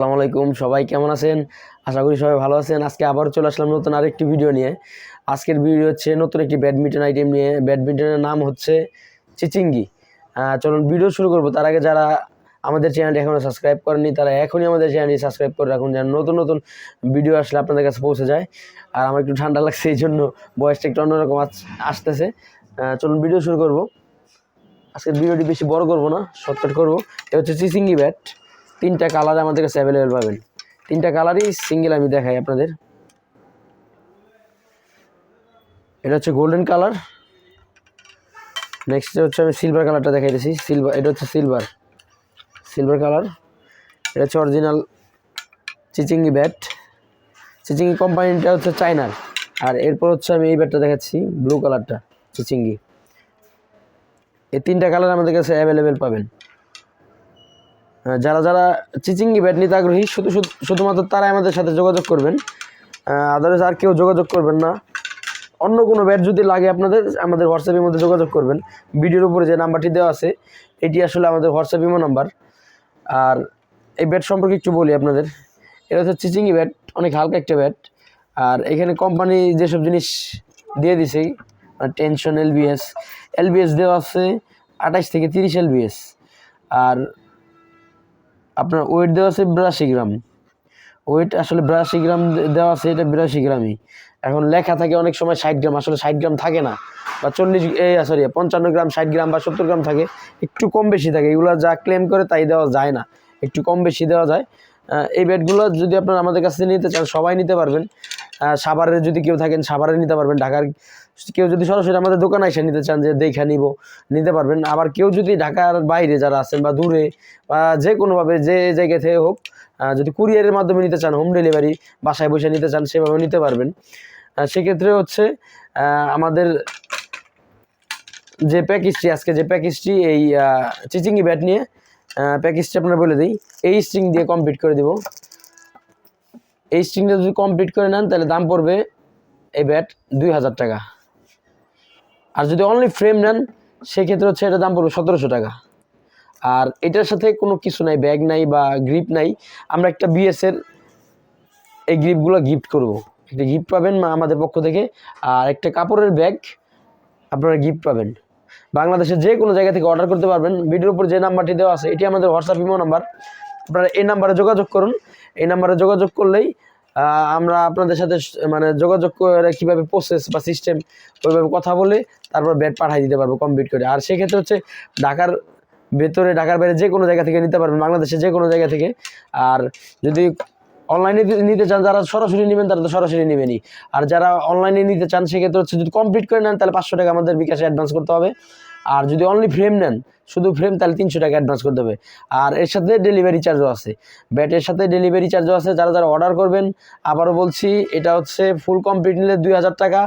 আসসালামু আলাইকুম, সবাই কেমন আছেন? আশা করি সবাই ভালো আছেন। আজকে আবার চলে আসলাম নতুন আরেকটি ভিডিও নিয়ে। আজকের ভিডিও হচ্ছে নতুন একটি ব্যাডমিন্টন আইটেম নিয়ে। ব্যাডমিন্টনের নাম হচ্ছে চিচিঙ্গি। চলুন ভিডিও শুরু করব। তার আগে যারা আমাদের চ্যানেলটি এখনও সাবস্ক্রাইব করেনি তারা এখনই আমাদের চ্যানেলটি সাবস্ক্রাইব করে রাখুন, যেন নতুন নতুন ভিডিও আসলে আপনাদের কাছে পৌঁছে যায়। আর আমার একটু ঠান্ডা লাগছে, এই জন্য বয়সটা একটু অন্যরকম আস- আসতেছে। চলুন ভিডিও শুরু করব। আজকের ভিডিওটি বেশি বড় করব না শর্টকাট করব। এটা হচ্ছে চিচিঙ্গি ব্যাট তিনটা কালার আমাদের কাছে অ্যাভেলেবেল পাবেন। তিনটা কালারই সিঙ্গেল আমি দেখাই আপনাদের। এটা হচ্ছে গোল্ডেন কালার নেক্সট হচ্ছে আমি সিলভার কালারটা দেখাইতেছি সিলভার এটা হচ্ছে সিলভার সিলভার কালার এটা হচ্ছে অরিজিনাল চিচিঙ্গি ব্যাট চিচিঙ্গি কোম্পানিটা হচ্ছে চায়নার আর এরপর হচ্ছে আমি এই ব্যাটটা দেখাচ্ছি ব্লু কালারটা চিচিঙ্গি এই তিনটা কালার আমাদের কাছে অ্যাভেলেবেল পাবেন। যারা যারা চিচিঙ্গি ব্যাট নিতে আগ্রহী, শুধু শুধু- শুধুমাত্র তারাই আমাদের সাথে যোগাযোগ করবেন। আদারওয়াইজ আর কেউ যোগাযোগ করবেন না। অন্য কোনো ব্যাট যদি লাগে আপনাদের, আমাদের হোয়াটসঅ্যাপের মধ্যে যোগাযোগ করবেন। ভিডিওর উপরে যে নাম্বারটি দেওয়া আছে, এটি আসলে আমাদের হোয়াটসঅ্যাপ ইমো নাম্বার আর এই ব্যাট সম্পর্কে একটু বলি আপনাদের। এটা হচ্ছে চিচিঙ্গি ব্যাট, অনেক হালকা একটা ব্যাট। আর এখানে কোম্পানি যেসব জিনিস দিয়ে দিছে টেনশন এলবিএস এলবিএস দেওয়া আছে আঠাশ থেকে তিরিশ এলবিএস আর আপনার ওয়েট দেওয়া আছে বিরাশি গ্রাম। ওয়েট আসলে বিরাশি গ্রাম দেওয়া আছে, এটা বিরাশি গ্রামই। এখন লেখা থাকে অনেক সময় ষাট গ্রাম, আসলে ষাট গ্রাম থাকে না। বা চল্লিশ এই সরি পঞ্চান্ন গ্রাম, ষাট গ্রাম বা সত্তর গ্রাম থাকে। একটু কম বেশি থাকে, এগুলো যা ক্লেম করে তাই দেওয়া যায় না। একটু কম বেশি দেওয়া যায়। এই ব্যাটগুলো যদি আপনারা আমাদের কাছ থেকে নিতে চান, সবাই নিতে পারবেন। সাভারে যদি কেউ থাকেন, সাভারে নিতে পারবেন। ঢাকার কেউ যদি সরাসরি আমাদের দোকানে এসে নিতে চান যে দেখে নিব, নিতে পারবেন। আবার কেউ যদি ঢাকার বাইরে যারা আছেন বা দূরে বা যে কোনোভাবে যে জায়গা থেকে হোক যদি কুরিয়ারের মাধ্যমে নিতে চান হোম ডেলিভারি বাসায় বসে নিতে চান, সেভাবে নিতে পারবেন। সেক্ষেত্রে হচ্ছে আমাদের যে প্যাকেজটি, আজকে যে প্যাকেজটি, এই চিচিঙ্গি ব্যাট নিয়ে প্যাকেজটি আপনার বলে দিই, এই স্ট্রিং দিয়ে কমপ্লিট করে দিব। এই স্ট্রিংটা যদি কমপ্লিট করে নেন, তাহলে দাম পড়বে এই ব্যাট দুই হাজার টাকা। আর যদি অনলি ফ্রেম নেন, সেক্ষেত্রে হচ্ছে এটার দাম পড়বে সতেরোশো টাকা। আর এটার সাথে কোনো কিছু নাই ব্যাগ নাই বা গ্রিপ নাই, আমরা একটা বিএসের এই গ্রিপগুলো গিফট করব। একটা গিফট পাবেন আমাদের পক্ষ থেকে, আর একটা কাপড়ের ব্যাগ আপনারা গিফট পাবেন। বাংলাদেশের যে কোনো জায়গা থেকে অর্ডার করতে পারবেন। ভিডিওর উপর যে নাম্বারটি দেওয়া আছে, এটি আমাদের হোয়াটসঅ্যাপ ইমো নাম্বার আপনারা এই নাম্বারে যোগাযোগ করুন। এই নাম্বারে যোগাযোগ করলেই আমরা আপনাদের সাথে মানে যোগাযোগ করে কীভাবে প্রসেস বা সিস্টেম ওইভাবে কথা বলে, তারপর ব্যাট পাঠাই দিতে পারব কমপ্লিট করে। আর সেক্ষেত্রে হচ্ছে ঢাকার ভেতরে, ঢাকার বাইরে যে কোনো জায়গা থেকে নিতে পারবেন বাংলাদেশে যে কোনো জায়গা থেকে। আর যদি অনলাইনে নিতে চান, যারা সরাসরি নেবেন, তারা তো সরাসরি নেবেনই। আর যারা অনলাইনে নিতে চান, সেক্ষেত্রে হচ্ছে যদি কমপ্লিট করে নেন, তাহলে পাঁচশো টাকা আমাদের বিকাশে অ্যাডভান্স করতে হবে। আর যদি অনলি ফ্রেম নেন, শুধু ফ্রেম তাহলে তিনশো টাকা অ্যাডভান্স করতে হবে আর এর সাথে ডেলিভারি চার্জও আছে। ব্যাটের সাথে ডেলিভারি চার্জও আছে, যারা যারা অর্ডার করবেন, আবারও বলছি, এটা হচ্ছে ফুল কমপ্লিট নিলে দুই হাজার টাকা,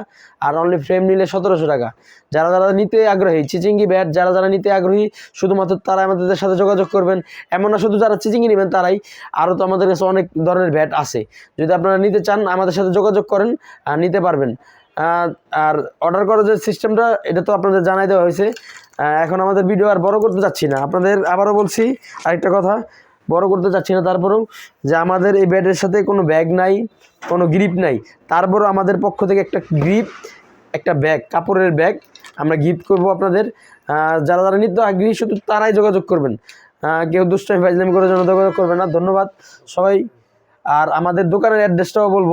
আর অনলি ফ্রেম নিলে সতেরোশো টাকা। যারা যারা নিতে আগ্রহী, চিচিঙ্গি ব্যাট যারা যারা নিতে আগ্রহী, শুধুমাত্র তারা আমাদের সাথে যোগাযোগ করবেন। এমন না শুধু যারা চিচিঙ্গি নেবেন, তারাই। আরও তো আমাদের কাছে অনেক ধরনের ব্যাট আছে। যদি আপনারা নিতে চান, আমাদের সাথে যোগাযোগ করেন আর নিতে পারবেন। আর অর্ডার করার যে সিস্টেমটা এটা তো আপনাদের জানাই দেওয়া হয়েছে। এখন আমাদের ভিডিও আর বড় করতে যাচ্ছি না। আপনাদের আবারও বলছি আরেকটা কথা, বড় করতে চাচ্ছি না তারপরেও যে আমাদের এই ব্যাটের সাথে কোনো ব্যাগ নাই, কোনো গ্রিপ নাই। তারপরও আমাদের পক্ষ থেকে একটা গ্রিপ একটা ব্যাগ কাপড়ের ব্যাগ আমরা গিফট করব আপনাদের। যারা যারা নিত্য আগ্রহী, শুধু তারাই যোগাযোগ করবেন। কেউ দুষ্টামি ফাইজলামি করার জন্য যোগাযোগ করবেন না। ধন্যবাদ সবাই। আর আমাদের দোকানের অ্যাড্রেসটাও বলব।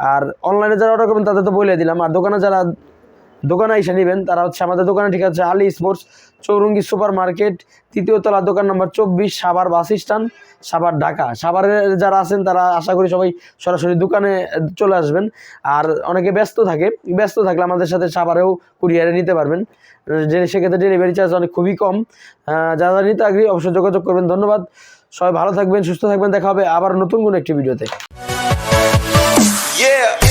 আর অনলাইনে যারা অর্ডার করবেন, তাদের তো বলে দিলাম। আর দোকানে যারা দোকানে এসে নেবেন, তারা হচ্ছে আমাদের দোকানে ঠিক আছে, Ali sports Chowrangi super market তৃতীয় তলা, দোকান নম্বর চব্বিশ, সাভার বাস স্ট্যান্ড সাভার ঢাকা। সাভারে যারা আছেন, তারা আশা করি সবাই সরাসরি দোকানে চলে আসবেন। আর অনেকে ব্যস্ত থাকে, ব্যস্ত থাকলে আমাদের সাথে সাভারেও কুরিয়ারে নিতে পারবেন। সেক্ষেত্রে ডেলিভারি চার্জ অনেক খুবই কম। যারা নিতে আগ্রহী, অবশ্যই যোগাযোগ করবেন। ধন্যবাদ। সবাই ভালো থাকবেন, সুস্থ থাকবেন। দেখা হবে আবার নতুন কোনো একটি ভিডিওতে Yeah.